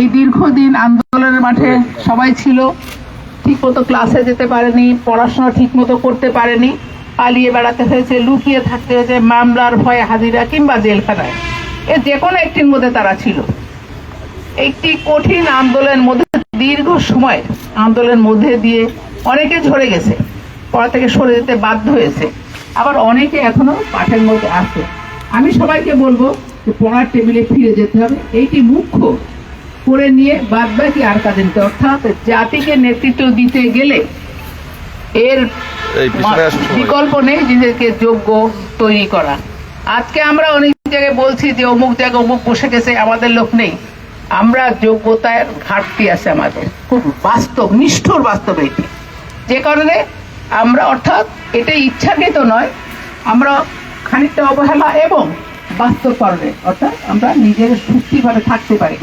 এই দীর্ঘদিন আন্দোলনের মাঠে সবাই ছিল ঠিক মতো ক্লাসে যেতে পারেনি পড়াশোনা ঠিক মতো করতে পারেনি পালিয়ে বেড়াতে হয়েছে লুকিয়ে থাকতে হয়েছে মামলার ভয়ে হাজিরা কিংবা জেলখানায়। এ যে কোনো একটির মধ্যে তারা ছিল। একটি কঠিন আন্দোলনের মধ্যে দীর্ঘ সময় আন্দোলনের মধ্যে দিয়ে অনেকে ঝরে গেছে পড়া থেকে সরে যেতে বাধ্য হয়েছে আবার অনেকে এখনও পাঠের মধ্যে আছে। আমি সবাইকে বলব যে পড়ার টেবিলে ফিরে যেতে হবে। এইটি মুখ্য। করে নিয়ে বাদ বাকি আর কাজে নিতে অর্থাৎ জাতিকে নেতৃত্ব দিতে গেলে এর। বিকল্প নেই নিজেকে যোগ্য তৈরি করা। আজকে আমরা অনেক জায়গায় বলছি যে অমুক জায়গায় অমুক বসে গেছে আমাদের লোক নেই। আমরা যোগ্যতার ঘাটতি আছে আমাদের। খুব বাস্তব নিষ্ঠুর বাস্তব এটি। যে কারণে আমরা অর্থাৎ এটা ইচ্ছাকৃত নয় আমরা খানিকটা অবহেলা এবং বাস্তব কারণে অর্থাৎ আমরা নিজের সুস্থিভাবে থাকতে পারি।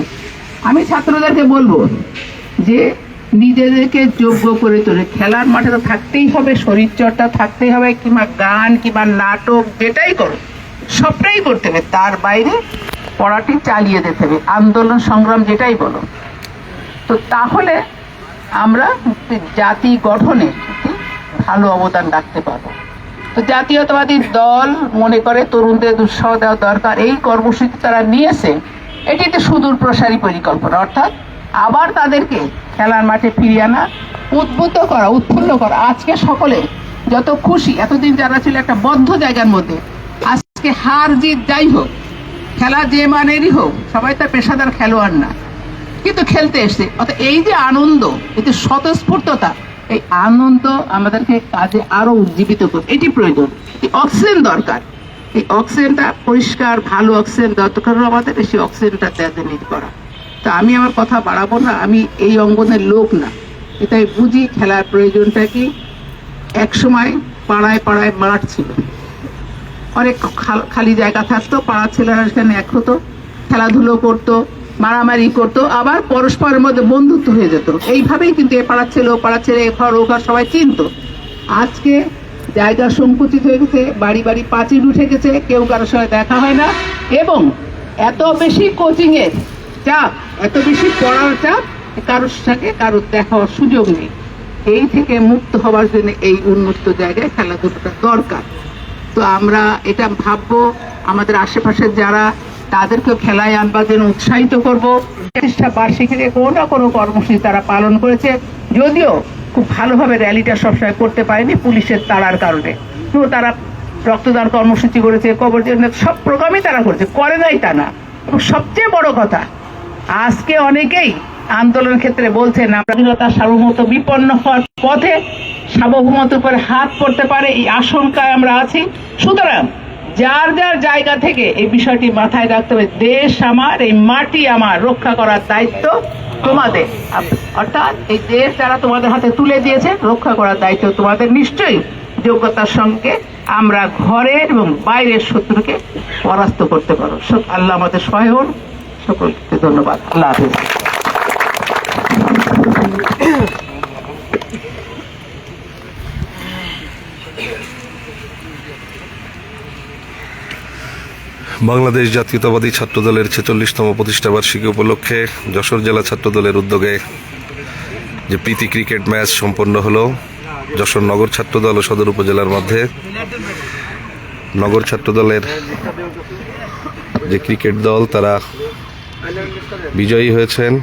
আমি ছাত্রদেরকে বলব যে নিজেদেরকে যোগ্য করে তোলে। খেলার মাঠে তো থাকতেই হবে, শরীরচর্চা থাকতেই হবে, কিংবা গান, কিংবা নাটক, যেটাই করো, সবটাই করতে হবে। তার বাইরে পড়াটি চালিয়ে যেতে হবে। আন্দোলন, সংগ্রাম, যেটাই বলো। তো তাহলে আমরা জাতি গঠনে ভালো অবদান রাখতে পারব। তো জাতীয়তাবাদী দল মনে করে তরুণদের উৎসাহ দেওয়া দরকার। এই কর্মসূচি তারা নিয়েছে। এটি একটি সুদূর প্রসারী পরিকল্পনা, অর্থাৎ আবার তাদেরকে খেলার মাঠে ফিরিয়ে আনা, উদ্বুদ্ধ করা, উৎফুল্ল করা। আজকে সকলে যত খুশি, এতদিন যারা ছিল একটা বদ্ধ জায়গার মধ্যে, আজকে হার জিত যাই হোক, খেলা যে মানেরই হোক, সবাই তার পেশাদার খেলোয়াড় না। কিন্তু খেলতে এসছে। অর্থাৎ এই যে আনন্দ যে স্বতঃস্ফূর্ততা, এই আনন্দ আমাদেরকে কাজে আরও উজ্জীবিত করবে। এটি প্রয়োজন। অক্সিজেন দরকার। এই অক্সিজেনটা পরিষ্কার, ভালো অক্সিজেন দরকার আমাদের, সেই অক্সিজেনটা দেওয়া নিট করা। তা আমি আমার কথা বাড়াবো না, আমি এই অঙ্গনের লোক না। এটাই বুঝি, খেলার প্রয়োজনটা কি? এক সময় পাড়ায় পাড়ায় মাঠ ছিল। অনেক খালি জায়গা থাকতো, পাড়ার ছেলেরা সেখানে এক হতো, খেলাধুলো করতো, মারামারি করতো, আবার পরস্পরের মধ্যে বন্ধুত্ব হয়ে যেত। এইভাবেই কিন্তু এ পাড়ার ছেলে, ও পাড়ার ছেলে, এ ঘর, ও ঘর সবাই চিনত। আজকে জায়গা সংকুচিত হয়ে গেছে, বাড়ি বাড়ি পাঁচিল উঠে গেছে, কেউ কারোর সঙ্গে দেখা হয় না। এবং এত বেশি কোচিংয়ের চাপ, এত বেশি পড়ার চাপ, কারোর সাথে কারোর দেখা হওয়ার সুযোগ নেই। এই থেকে মুক্ত হওয়ার জন্য এই উন্মুক্ত জায়গায় খেলাধুলাটা দরকার। তো আমরা এটা ভাববো, আমাদের আশেপাশের যারা, তাদেরকেও খেলায় আনবার জন্য উৎসাহিত করব। প্রতিষ্ঠা বার্ষিকীতে কোনো না কোনো কর্মসূচি তারা পালন করেছে, যদিও খুব ভালোভাবে র্যালিটা সবসময় করতে পারেনি পুলিশের তাড়ার কারণে। তারা রক্তদান কর্মসূচি করেছে, কবর সব প্রোগ্রামই তারা করেছে, করে নাই তা না। সবচেয়ে বড় কথা, আজকে অনেকেই আন্দোলন ক্ষেত্রে বলছেন স্বাধীনতা সার্বভৌমত্ব বিপন্ন হওয়ার পথে সার্বভৌমত্বের উপরে হাত পড়তে পারে, এই আশঙ্কায় আমরা আছি। সুতরাং যার যার জায়গা থেকে এই বিষয়টি মাথায় রাখতে হবে। দেশ আমার, এই মাটি আমার, রক্ষা করার দায়িত্ব তোমাদের। অর্থাৎ এই দেশ যারা তোমাদের হাতে তুলে দিয়েছে, রক্ষা করার দায়িত্ব তোমাদের নিশ্চয়ই। যোগ্যতার সঙ্গে আমরা ঘরের এবং বাইরের শত্রুকে পরাস্ত করতে পারো। আল্লাহ আমাদের সহায় হন। সকলকে ধন্যবাদ। আল্লাহ হাফিজ। বাংলাদেশ জাতীয়তাবাদী ছাত্রদলের ছেচল্লিশতম প্রতিষ্ঠাবার্ষিকী উপলক্ষে যশোর জেলা ছাত্রদলের উদ্যোগে যে প্রীতি ক্রিকেট ম্যাচ সম্পন্ন হলো, যশোর নগর ছাত্রদল ও সদর উপজেলার মধ্যে। নগর ছাত্রদলের যে ক্রিকেট দল, তারা বিজয়ী হয়েছেন।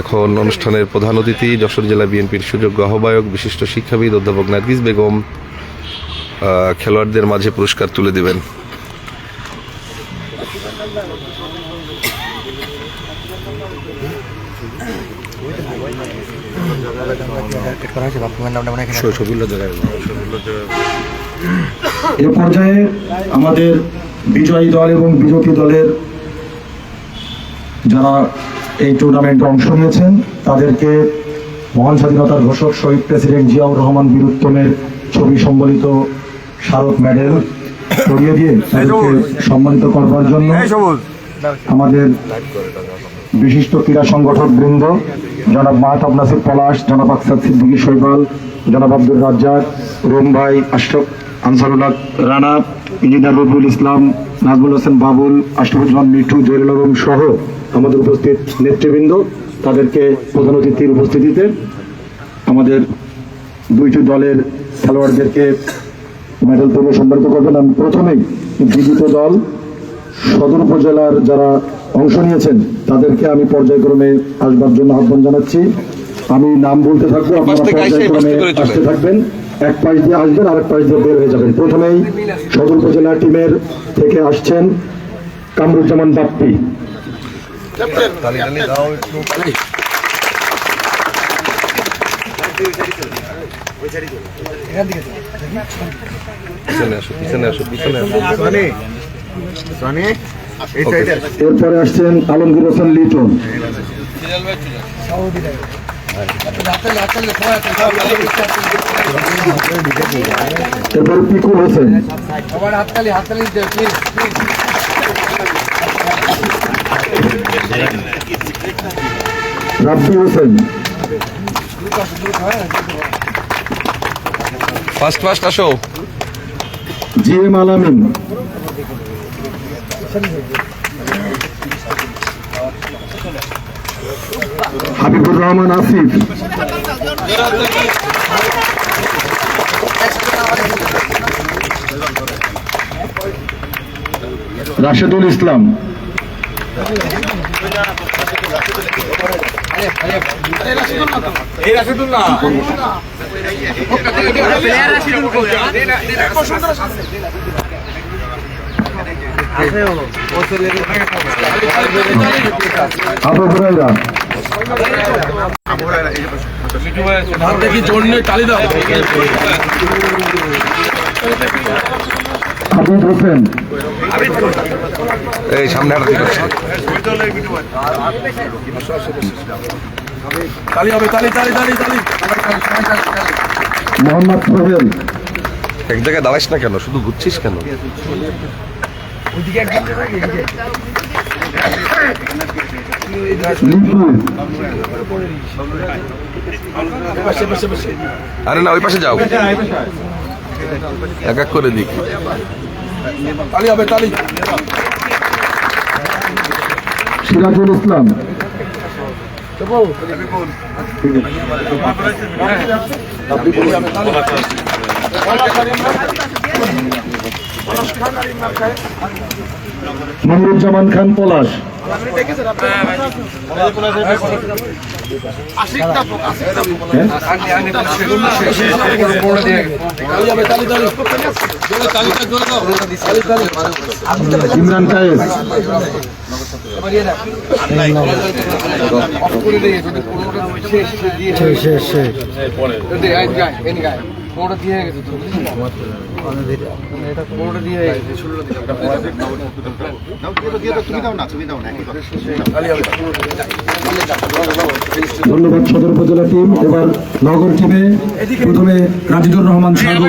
এখন অনুষ্ঠানের প্রধান অতিথি যশোর জেলা বিএনপির সুযোগ্য আহ্বায়ক, বিশিষ্ট শিক্ষাবিদ অধ্যাপক নার্গিস বেগম। খেলোয়াড়দের মাঝে পুরস্কার তুলে দেবেন। এ পর্যায়ে আমাদের বিজয়ী দল এবং বিরোধী দলের যারা এই টুর্নামেন্টে অংশ নিয়েছেন, তাদেরকে মহান স্বাধীনতার ঘোষক শহীদ প্রেসিডেন্ট জিয়াউর রহমান বীরুত্তমের ছবি সম্বলিত স্মারক মেডেল করিয়ে দিয়ে তাদেরকে সম্মানিত করবার জন্য আমাদের বিশিষ্ট ক্রীড়া সংগঠক বৃন্দ জনাব মাহতাব নাসির পলাশ জনাব আকসাদ সিদ্দিকী শৈবাল জনাব আব্দুল রাজ্জাক রোম ভাই আশরফ আনসারুল্লাহ রানা ইঞ্জিনিয়ার রবিউল ইসলাম নাজমুল হোসেন বাবুল আশরাফুজ্জামান মিঠু জহিরুল আলম সহ আমাদের উপস্থিত নেতৃবৃন্দ তাদেরকে প্রধান অতিথির উপস্থিতিতে আমাদের দুইটি দলের খেলোয়াড়দেরকে মেডেল পূর্ব সম্মানিত করবেন। আমি প্রথমেই বিজিত দল সদর উপজেলার যারা অংশ নিয়েছেন তাদেরকে আমি পর্যায়ক্রমে আসবার জন্য আহ্বান জানাচ্ছি। আমি নাম বলতে থাকব আপনারা পর্যায়ক্রমে আসতে থাকবেন। এক পাশ দিয়ে আসবেন আর এক পাশ দিয়ে বের হয়ে যাবেন। প্রথমেই সদর উপজেলা টিমের থেকে আসছেন কামরুজ্জামান বাপ্পি। পিছনে আসো পিছনে আসো পিছনে আসো। এরপরে আসছেন আলমগীর হোসেন লিটন। এরপরে পিকুল হোসেন। রাব্বি হোসেন। ফার্স্ট ফার্স্ট আসো। জি এম আলামিন। হাবিবুর রহমান আসিফ। রাশেদুল ইসলাম। আবু হুরাইরা হাবিব হোসেন এই সামনে সোহেল এক জায়গায় না কেন? শুধু আরে না, ওই পাশে যাও। এক এক করে দিক সিরাজুল ইসলাম। মনিরুজ্জামান খান পলাশ। ইমরান কায়েস। ধন্যবাদ সদর উপজেলা টিম এবার নগর টিমে প্রথমে রাজিদুর রহমান সাগর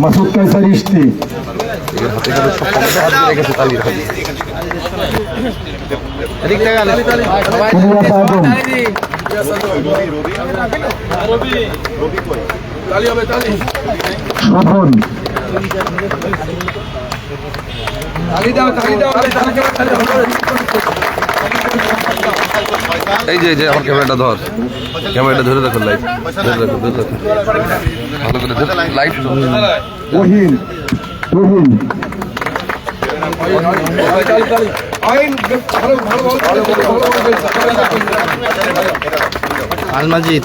মাসুদ কাইসার ইস্তি এর হাতে করে সব কমে হাত দিয়ে রেখেছে তালির হাতে কুমুরাত আদম শোভন এই যে এই যে যে আমার ক্যামেরাটা ধর। ক্যামেরাটা ধরে দেখো লাইট ধরে রাখো ধরে রাখো ভালো করে ধরে লাইট রহিম রহিম। আলমাজিদ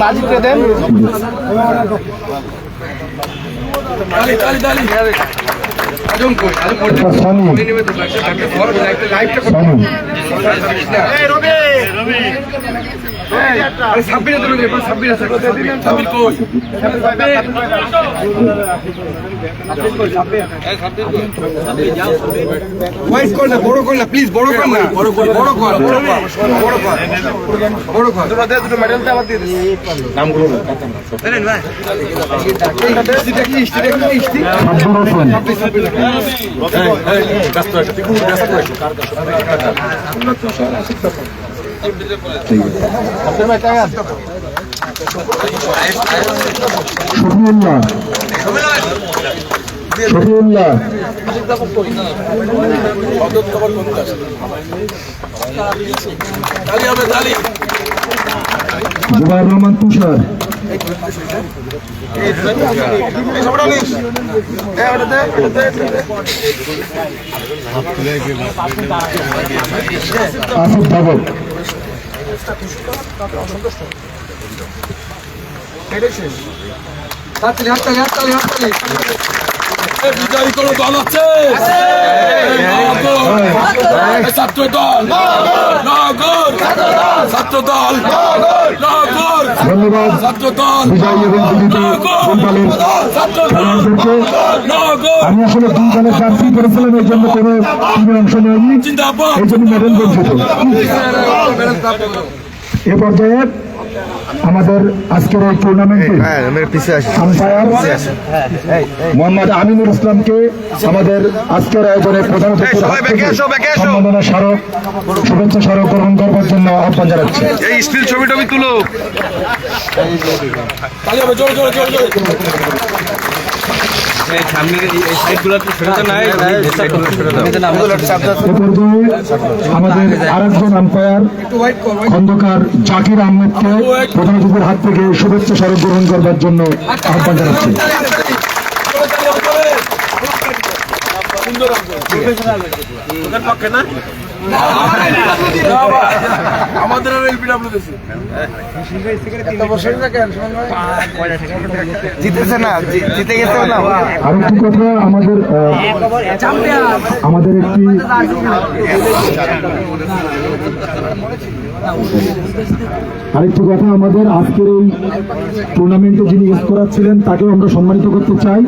মাজিদকে দেন এরপর সানি সানি ওয়াইস কর না বড় কর না প্লিজ বড় কর না। বড় কর বড় কর বড় কর বড় কর দুটো দে দুটো মেডেল আবার দিয়ে দিস। নামগুলো দেন ভাই। এটা কি ইস্টি এটা কি ইস্টি আব্দুর হোসেন শফিউল্লাহ শফিউল্লাহ জুবাইর রহমান তুষার। আসিফ ধাবক হাততালি হাততালি হাততালি হাততালি। বিজয়ী কোন দল আছে? ছাত্র দল। নগর ছাত্র দল। নগর ছাত্র দল। আমি আসলে দুই দলের প্রার্থী করেছিলাম এই জন্য কোনো অংশ নেয়নি। এই জন্য মেডেল বঞ্চিত। এ পর্যায়ে আমাদের আজকের এই টুর্নামেন্টে আম্পায়ার মোহাম্মদ আমিনুল ইসলামকে আমাদের আজকের আয়োজনে প্রধান সম্মাননা স্মারক শুভেচ্ছা স্মারক গ্রহণ করবার জন্য আহ্বান জানাচ্ছি। এই স্টিল ছবি টবি তুলো জোরে জোরে জোরে। আমাদের আরেকজন আম্পায়ার খন্দকার জাকির আহমেদকে প্রধান অতিথির হাত থেকে শুভেচ্ছা স্মারক গ্রহণ করবার জন্য আহ্বান জানাচ্ছি। আমাদের আর এলপিডাব্লিউ দেশে জিতেছে না জিতে গেছে না আরেকটি কথা আমাদের একটি আরেকটি কথা আমাদের আজকের এই টুর্নামেন্টে যিনি স্কোরার ছিলেন তাকেও আমরা সম্মানিত করতে চাই।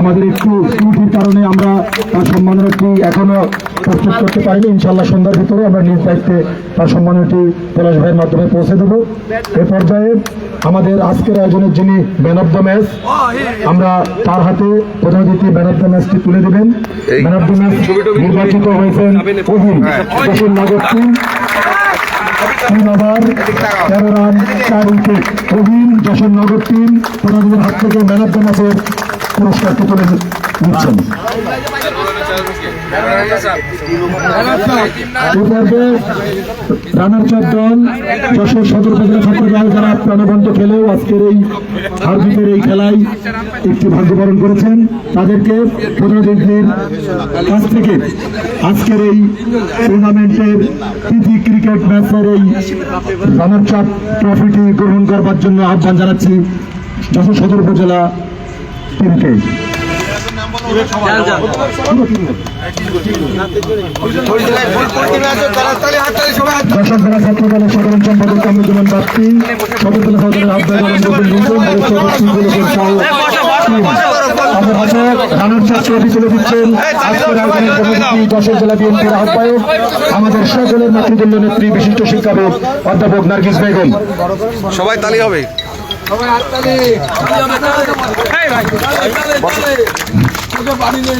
আমাদের একটু ত্রুটির কারণে আমরা তার সম্মাননাটি এখনও প্রস্তুত করতে পারিনি ইনশাল্লাহ সন্ধ্যার ভিতরে আমরা নিজ দায়িত্বে তার সম্মানটি পলাশ ভাইয়ের মাধ্যমে পৌঁছে দেবো। এ পর্যায়ে আমাদের আজকের আয়োজনের যিনি ম্যান অফ দ্য ম্যাচ আমরা তার হাতে প্রধান অতিথি ম্যান অফ দ্য ম্যাচটি তুলে দেবেন। ম্যান অফ দ্য ম্যাচ নির্বাচিত হয়েছেন অহিল যশোর নগর টিম তিন ওভার তেরো রান চার উইকেট। অহিল যশোর টিম প্রধান হাত থেকে ম্যান অফ দ্য ম্যাচের পুরস্কারটি তুলে নিচ্ছেন রানার চার দল যশোর সদর দল যারা প্রাণবন্ত খেলেও আজকের এই এই একটি ভাগ্য বরণ করেছেন তাদেরকে প্রতিনিধিদের কাছ থেকে আজকের এই টুর্নামেন্টের প্রীতি ক্রিকেট ম্যাচের এই রানার চাপ ট্রফিটি গ্রহণ করবার জন্য আহ্বান জানাচ্ছি যশোর সদর উপজেলা টিমকে আমাদের সকলের মাতৃদলীয় নেত্রী বিশিষ্ট শিক্ষাবিদ অধ্যাপক নার্গিস বেগম সবাই তালি। হবে সবাই হাততালি পানি নেই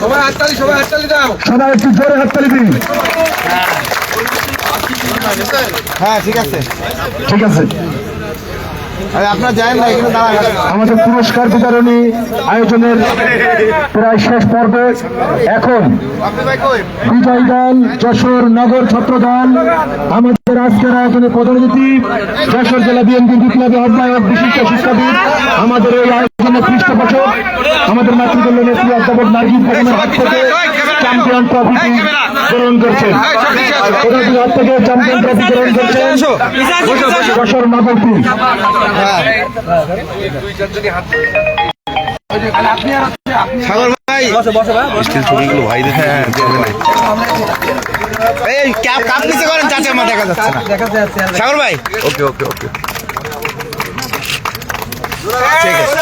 সবাই হাততালি সবাই হাততালি দাও। সবাই একটু জোরে হাততালি দিন। হ্যাঁ ঠিক আছে। ঠিক আছে। আরে আপনারা যায়েন না এখানে আমাদের পুরস্কার বিতরণী আয়োজনের প্রায় শেষ পর্বে। এখন বিজয় দল যশোর নগর ছাত্র দল আমাদের আজকের আয়োজনের প্রতিনিধি যশোর জেলা বিএনপি বিপ্লবী আহ্বায়ক, বিশিষ্ট শিক্ষাবিদ, আমাদের এই আয়োজনের আমাদের মাতৃদলীয় নেত্রী থেকে চ্যাম্পিয়ন ট্রফিটি গ্রহণ করছেন। ওনাদের হাত থেকে চ্যাম্পিয়ন ট্রফি গ্রহণ করছেন সাগর ভাই স্টিল ছবিগুলো ভাইদের হ্যাঁ, এই ক্যাপ কাপ নিচে করেন চাচা মা দেখা যাচ্ছে না সাগর ভাই ওকে ওকে ওকে ঠিক আছে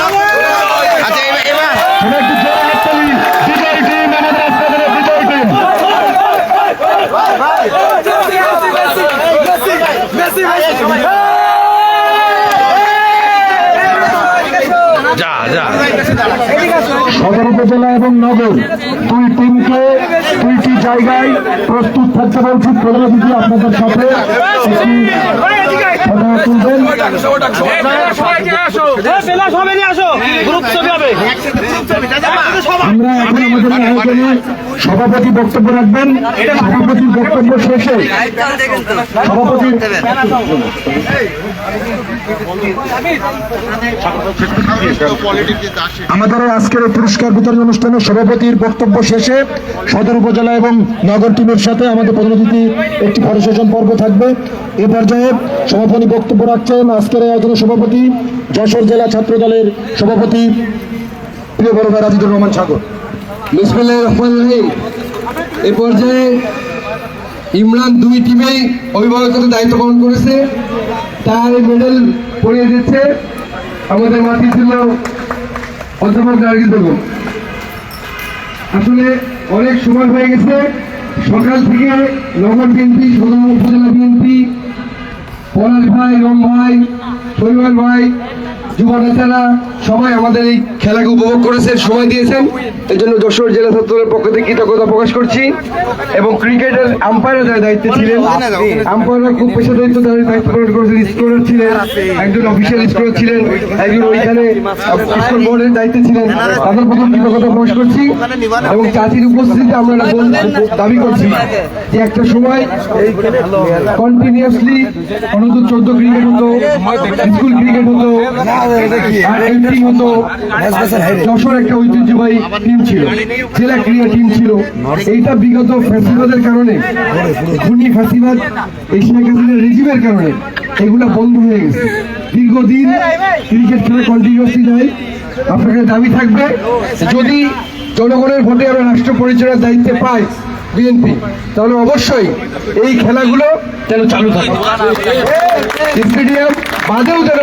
আচ্ছা এবার এবার সবাই একটু জোরে হাততালি বিজয় টিম আমাদের আজকের বিজয় টিম যা যা সদর উপজেলা এবং নগর, দুই টিমকে দুইটি জায়গায় প্রস্তুত থাকতে বলছি। প্রধানমন্ত্রী আপনাদের সাথে আমরা এখন আমাদের আয়োজনে সভাপতি বক্তব্য রাখবেন। সভাপতির বক্তব্য শেষে সভাপতির আমাদের আজকের পুরস্কার বিতরণ অনুষ্ঠানে সভাপতির বক্তব্য শেষে সদর উপজেলা এবং নগর টিমের সাথে আমাদের প্রতিনিধি একটি ফটো সেশন পর্ব থাকবে। এ পর্যায়ে সভাপতি বক্তব্য রাখছেন আজকের আয়োজনের সভাপতি যশোর জেলা ছাত্র দলের সভাপতি প্রিয় বড় ভাই রাজিদুর রহমান সাগর। বিসমিল্লাহির রহমানির রহিম। ইমরান দুই টিমেই অভিভাবকত্বের দায়িত্ব পালন করেছে। তার মেডেল পরিয়ে দিচ্ছে আমাদের মাঠে ছিল অধ্যাপক নার্গিস বেগম। আসলে অনেক সময় হয়ে গেছে। সকাল থেকে নগর বিএনপি, সদর উপজেলা বিএনপি, পলাশ ভাই, রম ভাই, শৈবাল ভাই, যুব নেতারা সবাই আমাদের এই খেলাকে উপভোগ করেছেন সময় দিয়েছেন। এই জন্য যশোর জেলা ছাত্রের পক্ষ থেকে কৃতজ্ঞতা প্রকাশ করছি এবং ক্রিকেটের আম্পায়ার যারা দায়িত্বে ছিলেন আম্পায়াররা খুব পেশা দায়িত্ব দায়িত্ব পালন করেছেন স্কোরার ছিলেন, একজন অফিসিয়াল স্কোরার ছিলেন, একজন ওইখানে স্কোর বোর্ডের দায়িত্বে ছিলেন। তাদের প্রতি কৃতজ্ঞতা প্রকাশ করছি এবং চাষির উপস্থিতিতে আমরা দাবি করছি যে একটা সময় এই কন্টিনিউয়াসলি অনন্ত চোদ্দ ক্রিকেট হতো, স্কুল ক্রিকেট হতো, আর হতো যশোর একটা ঐতিহ্যবাহী টিম ছিল জেলা ক্রীড়া টিম ছিল। এইটা বিগত ফ্যাসিবাদের কারণে ঘূর্ণি ফ্যাসিবাদ এই শেখ হাসিনার রেজিমের কারণে এগুলা বন্ধ হয়ে গেছে। দীর্ঘদিন ক্রিকেট খেলা কন্টিনিউয়াসলি নাই আপনাদের দাবি থাকবে যদি জনগণের ভোটে আমরা রাষ্ট্র পরিচালনার দায়িত্বে পাই বিএনপি তাহলে অবশ্যই এই খেলাগুলো যেন চালু থাকে। স্টেডিয়াম বাদেও যেন